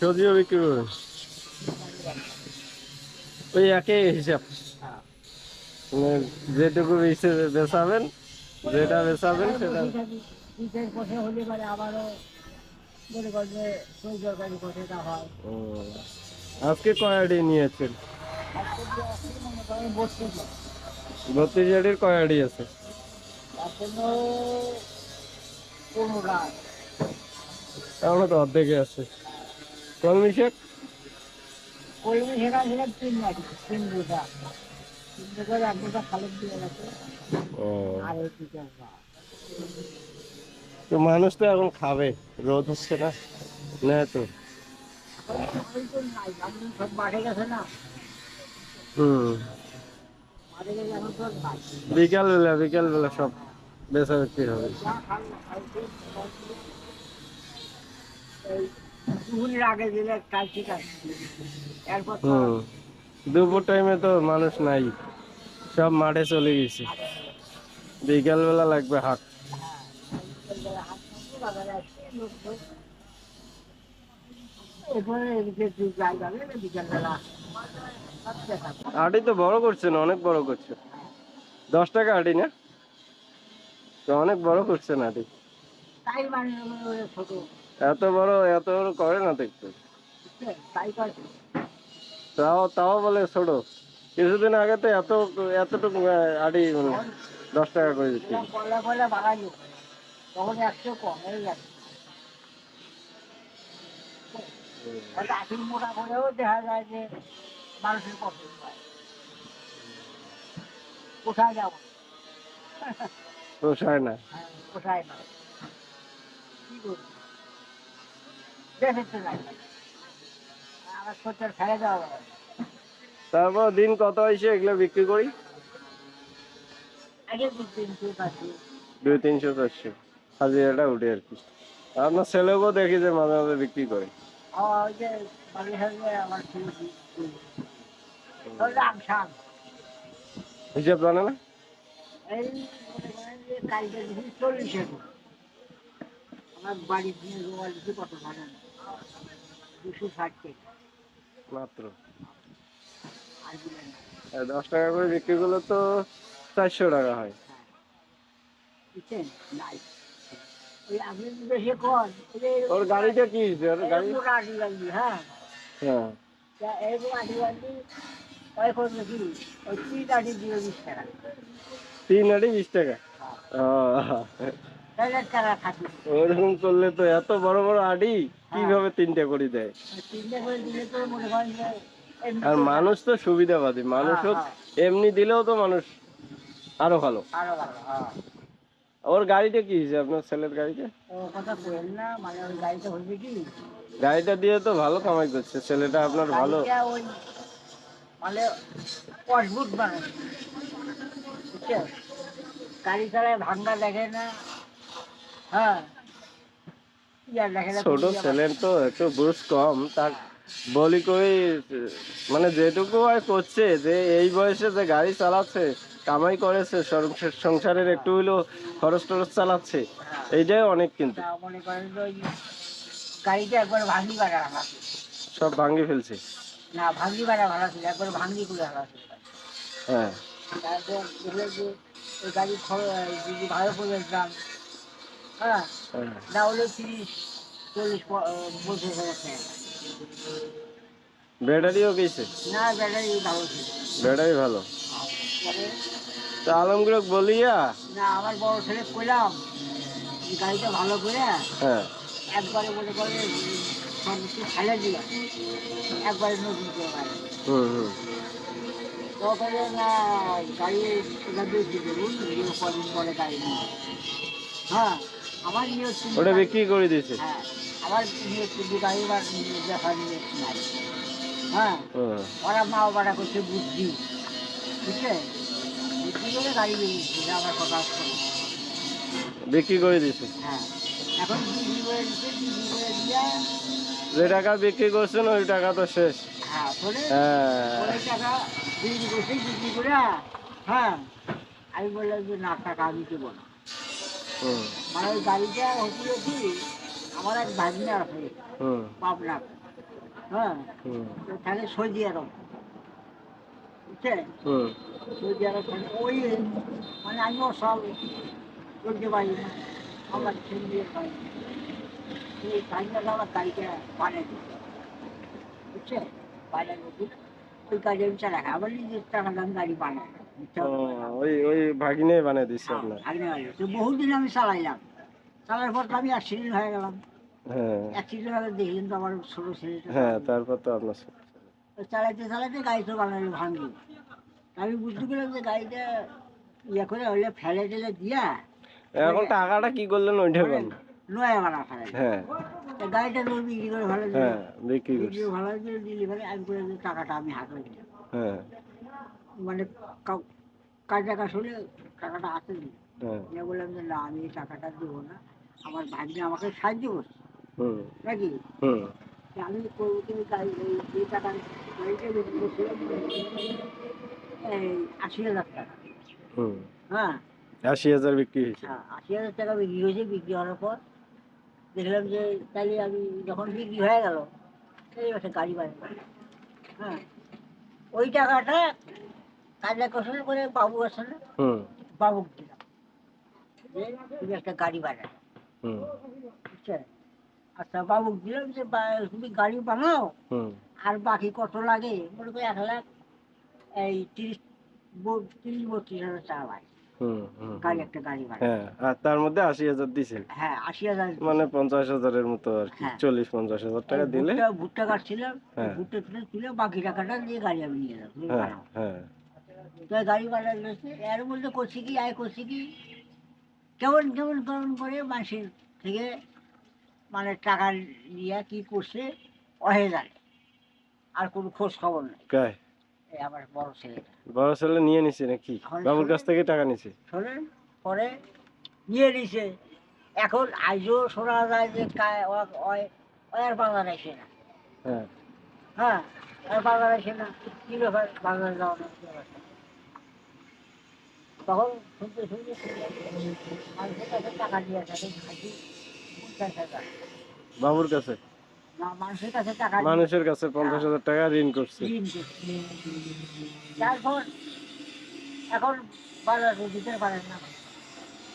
সবজিও বিক্রি করবেন ওই একই হিসাব। মানে যেটুকু বেচে বেচাবেন যেটা বেচাবেন সেটা। শীতের পথে হলে পরে আবারও মনে করেন যে সই তরকারি পথেটা হয়। আজকে কয়াডি নিয়েছেন? বত্রিশ আডির কয়াডি আছে? এখনও তো অর্ধেকে আছে। কলমি শাক? কলমি সেখান থেকে তিন নাকি তিন দুটা তিন দুটো এক দুটা খালের দিয়ে গেছে। আর এই চিকেন তো মানুষ তো এখন খাবে রোদ হচ্ছে না না তো? বিকাল বেলা বিকাল বেলা সব বেচা বিক্রি হবে। দুপুরের আগে দিলে কাল ঠিক আছে। এরপর হুম। দুপুর টাইমে তো মানুষ নাই। সব মাঠে চলে গেছে। বিকাল বেলা লাগবে হাট। বিকেলবেলা বিকেলবেলা। আটি তো বড় করছে না অনেক বড় করছে। দশ টাকা আটি না? তো অনেক বড় করছে না আটি তাই মানে ছোট। এত বড় এত বড় করে না তো একটু বুঝলে? তাই করে তাও তাও বলে ছোট। কিছুদিন আগে তো এত এতটুকু আড়ি মানে দশ টাকা করে দিচ্ছি। হয়ে হয় কোথায় না। হ্যাঁ, কোথায় না। কি করব? তারপর দিন কত হয়েছে এগুলো বিক্রি করি? দুই তিনশো চারশো হাজিরাটা উঠে আর কি। আপনার ছেলেকেও দেখি যে মাঝে মাঝে বিক্রি করে। হিসাব জানে না? আমার বাড়ি দিয়ে রোয়াল দিতে কত জানেন দুশো ষাট টাকা মাত্র? দশ করে বিক্রি করলে তো চারশো টাকা হয়। হ্যাঁ। ওর গাড়িটা কি? ওর গাড়ি? হ্যাঁ। হ্যাঁ। তিন আটি বিশ টাকা। ওরকম করলে তো এত বড় বড় আড়ি কীভাবে তিনটা করে দেয়? আর মানুষ তো সুবিধাবাদী মানুষও হ্যাঁ, এমনি দিলেও তো মানুষ আরও ভালো। হ্যাঁ। ওর গাড়িটা কি হয়েছে আপনার ছেলের গাড়িটা মানে গাড়িটা গাড়িটা দিয়ে তো ভালো কামাই করছে ছেলেটা আপনার ভালো। মানে অদ্ভুত মানুষ গাড়ি চালায় ভাঙ্গা দেখে না হ্যাঁ ছোট ছেলের তো একটু বুঝ কম তার বলি কই মানে যেটুকু আর করছে যে এই বয়সে যে গাড়ি চালাচ্ছে কামাই করেছে সংসারের একটু হইলেও খরচ টরচ চালাচ্ছে এইটাই অনেক কিন্তু। গাড়িটা একবার বাড়া সব ভাঙি ফেলছে। না ভাঙ্গি বাড়া ভাড়া ছিল একবার ভাঙ্গি করে রাখা ছিল। হ্যাঁ। তারপর গাড়ি করে দাম হ্যাঁ। হ্যাঁ। না হলে তিরিশ চল্লিশ ব্যাটারিও গেছে? না ব্যাটারি ভালো ব্যাটারি ভালো? তা আলমগীর বলিয়া? না আমার বড় ছেলে কইলাম গাড়িটা ভালো করে হ্যাঁ। একবারে মনে করে সব কিছু ফেলে দিলাম একবারে নতুন করে গাড়ি। হুম হুম। না গাড়ি পরে গাড়ি হ্যাঁ। আমার ওটা বিক্রি করে দিয়েছে। হ্যাঁ আমার নাই। হ্যাঁ। ওরা মা বাবাটা করছে বুদ্ধি। বুদ্ধি করে গাড়ি বেরিয়েছে আমার কথা বিক্রি করে দিয়েছে। হ্যাঁ এখন বিক্রি করে দিচ্ছে বিক্রি করে দিয়ে। যে টাকা বিক্রি করছেন ওই টাকা তো শেষ। হ্যাঁ হ্যাঁ। হ্যাঁ। আমি বললাম যে না টাকা আমি দেবো না। হুম মানে ওই গাড়িটা হচ্ছিল কি আমার এক ভাগনা আছে পাবনা হ্যাঁ? তাহলে সৌদি আরব। সৌদি আরব ওই মানে আমিও সব চলতে পারি না। আমার ছেলে পারি। এই আমার গাড়িটা বানিয়ে বানিয়ে দিচ্ছে ওই কাজে আমি চালাই আবার নিজের দাম গাড়ি? ও, ওই ওই ভাগিনে বানিয়ে দিচ্ছে হ্যাঁ, আপনার। তো বহুদিন আমি চালাইলাম। চালার পর তো আমি অ্যাক্সিডেন্ট হয়ে গেলাম। হ্যাঁ। অ্যাক্সিডেন্ট হয়ে দেখলেন তো আমার ছোট ছেলেটা। হ্যাঁ তারপর তো আপনার চালাইতে চালাইতে গাড়ি তো বানালো ভাঙলি। আমি বুঝতে পারলাম যে গাড়িটা ইয়ে করে হইলে ফেলে টেলে দিয়া এখন টাকাটা কি করলেন ওইটা নয়া বানা ফেলে হ্যাঁ। গাড়িটা তো বিক্রি করে ভালো হ্যাঁ বিক্রি বিক্রি করে ভালো করে দিলি মানে আমি করে টাকাটা আমি হাতে দিলাম হ্যাঁ। মানে কাজ টাকা শুনে? টাকাটা হাতে দিই হ্যাঁ। নিয়ে বললাম যে না আমি এই টাকাটা দেবো না। আমার ভাগ্নে আমাকে সাহায্য করছে। নাকি? আমি করব তুমি গাড়ি এই টাকা এই আশি হাজার টাকা। হ্যাঁ। আশি হাজার বিক্রি হয়েছে। হ্যাঁ, আশি হাজার টাকা বিক্রি হয়েছে বিক্রি হওয়ার পর দেখলাম যে তাহলে আমি যখন বিক্রি হয়ে গেল তাহলে একটা গাড়ি বাড়ি হ্যাঁ। ওই টাকাটা কাজা কষণ করে বাবু আছে না বাবুকে দিলাম। তুমি একটা গাড়ি আচ্ছা বাবুকে দিলাম যে তুমি গাড়ি বানাও। আর বাকি কত লাগে? মনে করি এক লাখ এই তিরিশ তিরিশ বত্রিশ হাজার টাকা লাগে। গাড়ি একটা গাড়ি হ্যাঁ আর তার মধ্যে আশি হাজার দিছেন হ্যাঁ আশি হাজার মানে পঞ্চাশ হাজারের মতো আর কি হ্যাঁ। চল্লিশ পঞ্চাশ হাজার টাকা দিলে। ভুট্টা কাটছিলাম হ্যাঁ। ভুট্টা তুলে তুলে বাকি টাকাটা দিয়ে গাড়ি আমি নিয়ে তুমি হ্যাঁ। বানাও। হ্যাঁ তো এই গাড়ি বানার এর মধ্যে করছি কি আয় করছি কি কেমন কেমন কেমন করে মানুষের থেকে মানে টাকা নিয়ে কি করছে অহে জানে। আর কোনো খোঁজ খবর নেই। আমার বড় ছেলেটা বড় ছেলে নিয়ে নিছে নাকি? এখন বাবুর কাছ থেকে টাকা নিছে? শোনেন পরে নিয়ে নিছে। এখন আজও শোনা যায় যে আর বাজার আসে না। হ্যাঁ। হ্যাঁ আর বাজার আসে না। কি ব্যাপার? বাজারে যাওয়া? তখন শুনতে শুনতে মানুষের কাছে টাকা দিয়ে থাকে খালি পঞ্চাশ হাজার। বাবুর কাছে? মানুষের কাছে টাকা দিয়ে। মানুষের কাছে পঞ্চাশ হাজার টাকা ঋণ করছে। তারপর এখন বাজারে দিতে পারেন না।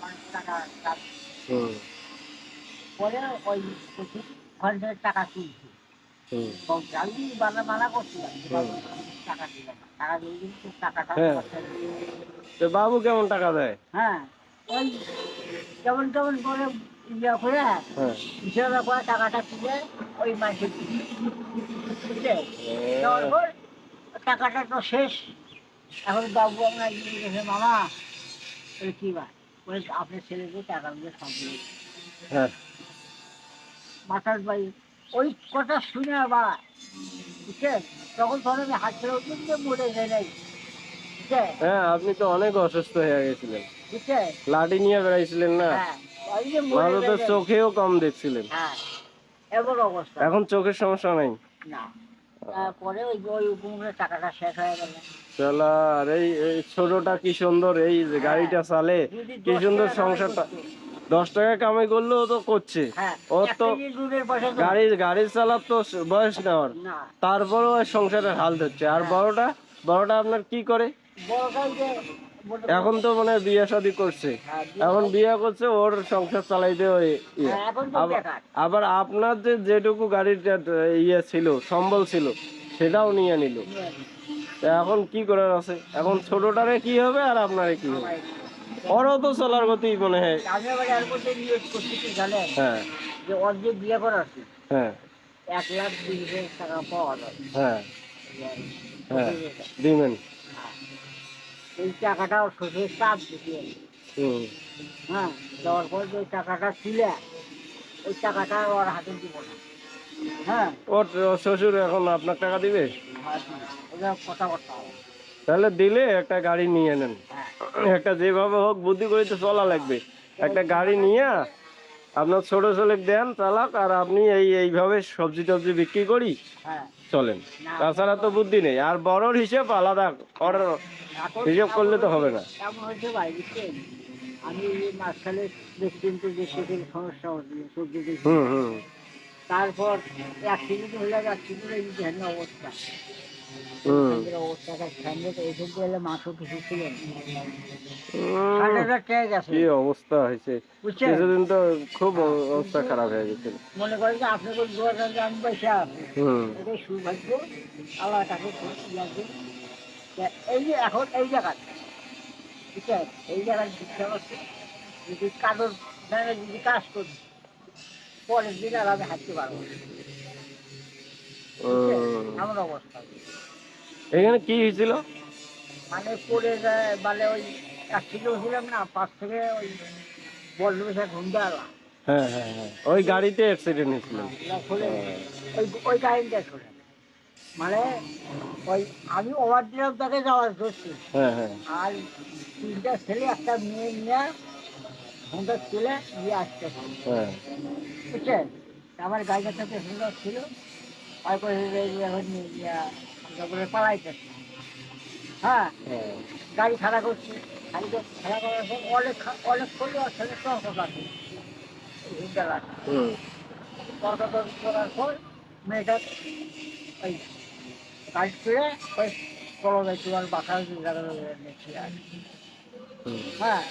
মানুষ টাকা পরে ওই ঘণ্টার টাকা তুলছে। বাবু, হ্যাঁ। বাবু কেমন টাকা দেয়? হ্যাঁ ওই কেমন কেমন করে ইয়ে করে হ্যাঁ। করে টাকাটা তুলে ওই মাসে দেওয়ার টাকাটা তো শেষ। এখন বাবু গিয়ে গেছে মামা ওই কি বা ওই আপনার ছেলেকে টাকা দিয়ে সব দিয়ে দিই।" হ্যাঁ। মাথার বাড়ি ওই কথা শুনে আবার বুঝছেন তখন ধরে আমি উঠলাম যে মরে যায় নাই হ্যাঁ আপনি তো অনেক অসুস্থ হয়ে গেছিলেন। বুঝছেন লাঠি নিয়ে বেড়াইছিলেন না? হ্যাঁ ভালো তো চোখেও কম দেখছিলেন। হ্যাঁ এমন অবস্থা। এখন চোখের সমস্যা নাই। না তারপরে ওই ওই টাকাটা শেষ হয়ে গেল। চলা আর এই ছোটটা কি সুন্দর এই যে গাড়িটা চালে কি সুন্দর সংসারটা দশ টাকা কামাই করলেও তো করছে। হ্যাঁ ওর তো দুধের গাড়ি চালার তো বয়স নেওয়ার না। তারপরেও সংসারের হাল ধরছে। আর হ্যাঁ। বড়টা বড়টা আপনার কি করে? এখন তো মানে বিয়ে শাদী করছে। হ্যাঁ, এখন বিয়ে করছে ওর সংসার চালাইতে ওই ইয়ে। আবার- আপনার যে যেটুকু গাড়ির ইয়ে ছিল সম্বল ছিল সেটাও নিয়ে নিল। তা এখন কি করার আছে? এখন ছোটটারে কি হবে আর আপনারে কি হবে? ওরও তো চলার গতি মনে হয়। আমি আবার এর নিয়োগ করছি কি জানেন? হ্যাঁ। যে ওর যে বিয়ে করা আছে হ্যাঁ। এক লাখ হাজার টাকা পাওয়া যায়। হ্যাঁ। হ্যাঁ। দিবেন। এই টাকাটা ওর শ্বশুরের চাপ দিয়ে হুম। হ্যাঁ দেওয়ার পর যে টাকাটা তুলে ওই টাকাটা ওর হাতে দিব না। হ্যাঁ। ওর শ্বশুর এখন আপনার টাকা দিবে? ওটা কথা করতে হবে। তাহলে দিলে একটা গাড়ি নিয়ে নেন। হ্যাঁ। একটা যেভাবে হোক বুদ্ধি করে তো চলা লাগবে। একটা গাড়ি নিয়ে আপনার ছোট ছেলে দেন চালাক আর আপনি এই এইভাবে সবজি টবজি বিক্রি করি হ্যাঁ। চলেন। তাছাড়া তো বুদ্ধি নেই। আর বড়র হিসেব আলাদা এখন হিসেব করলে তো হবে না। আমি মাঝখানে যে সমস্যা হচ্ছে সবজি তারপর হলে অ্যাক্সিডেন্ট এই অবস্থা। কি অবস্থা হয়েছে? কিছুদিন তো খুব অবস্থা খারাপ হয়ে গেছিল মনে করেন যে আপনাকে আমি পয়সা সৌভাগ্য আল্লাহ তাকে এই যে এখন এই জায়গাটা ঠিক আছে এই জায়গায় শিক্ষা হচ্ছে যদি কাগজ যদি কাজ করি পরের দিন আর আমি হাঁটতে পারব এখানে কি হয়েছিল? মানে পড়ে যায় মানে ওই অ্যাক্সিডেন্ট হয়েছিলাম না পাশ থেকে ওই বল্ড বেশা ঘুমতে আলাম হ্যাঁ হ্যাঁ হ্যাঁ। ওই গাড়িতে অ্যাক্সিডেন্ট হয়েছিল। ওই ওই গাড়িটা খুলে মানে ওই আমি ওভার ড্রাইভ তাকে যাওয়ার ধরছি হ্যাঁ হ্যাঁ। আর তিনটা ছেলে একটা মেয়ে নিয়ে ফোনটা তুলে নিয়ে আসতেছে হ্যাঁ। বুঝছেন? আমার গাড়িটা সাথে সুন্দর ছিল। তারপরে পালাইতেছে হ্যাঁ গাড়ি খাড়া করছি। খাড়া করার পর অনেক অনেক করল ছেলে তর্ক কাটে হুম। তর্ক তর্ক করার পর মেয়েটা ওই গাড়ি ওই তোমার হুম। হ্যাঁ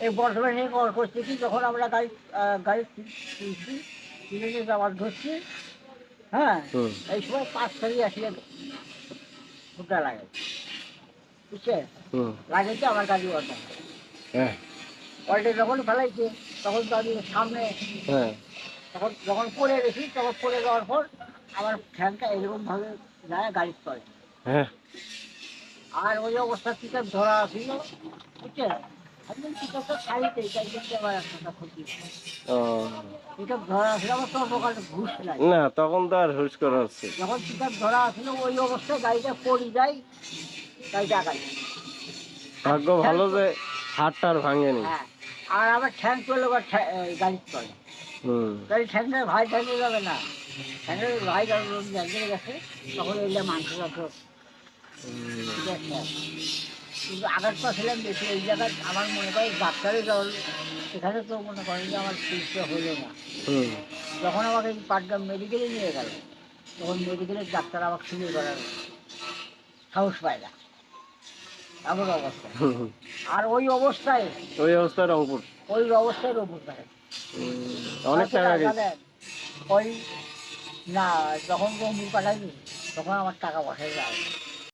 এই বর্ধমানে করছি কি যখন আমরা গাড়ি গাড়ি নিয়ে যাওয়ার ধরছি হ্যাঁ এই সময় পাঁচ সারি আসলে ফুটা লাগে বুঝছে? লাগেছে আমার গাড়ি অর্ডার হ্যাঁ। অলরেডি যখন ফেলাইছে তখন তো আমি সামনে হ্যাঁ। তখন যখন পড়ে গেছি তখন পড়ে যাওয়ার পর আমার ফ্যানটা এরকমভাবে যায় গাড়ির তলে হ্যাঁ। আর ওই অবস্থা পিকআপ ধরা ছিল বুঝছে? না, তখন তো আর হুশ করা হচ্ছে। যখন পিকআপ ধরা ছিল ওই অবস্থায় গাড়িটা পড়ে যায় গাড়িটা ভাগ্য ভালো যে হাতটা আর ভাঙেনি। আর আমার ঠ্যাং চলে গাড়ি ঠ্যাংটা ভাই ঠ্যাংয়ে যাবে না ভাই গেছে তখন এলে মাংস কিন্তু আঘাত পা ছিলাম বেশি। এই জায়গায় আমার মনে হয় ডাক্তারে যাওয়ার এখানে তো মনে করেন যে আমার চিকিৎসা হলো না। যখন আমাকে পাটগ্রাম মেডিকেলে নিয়ে গেল তখন মেডিকেলের ডাক্তার আমাকে শুরু করার সাহস পায় না। এমন অবস্থা। আর ওই অবস্থায় ওই অবস্থায় রংপুর ওই অবস্থায় রোবট থাকে। অনেক টাকা ওই না যখন রঙিন পাঠাইনি তখন আমার টাকা পয়সা যায়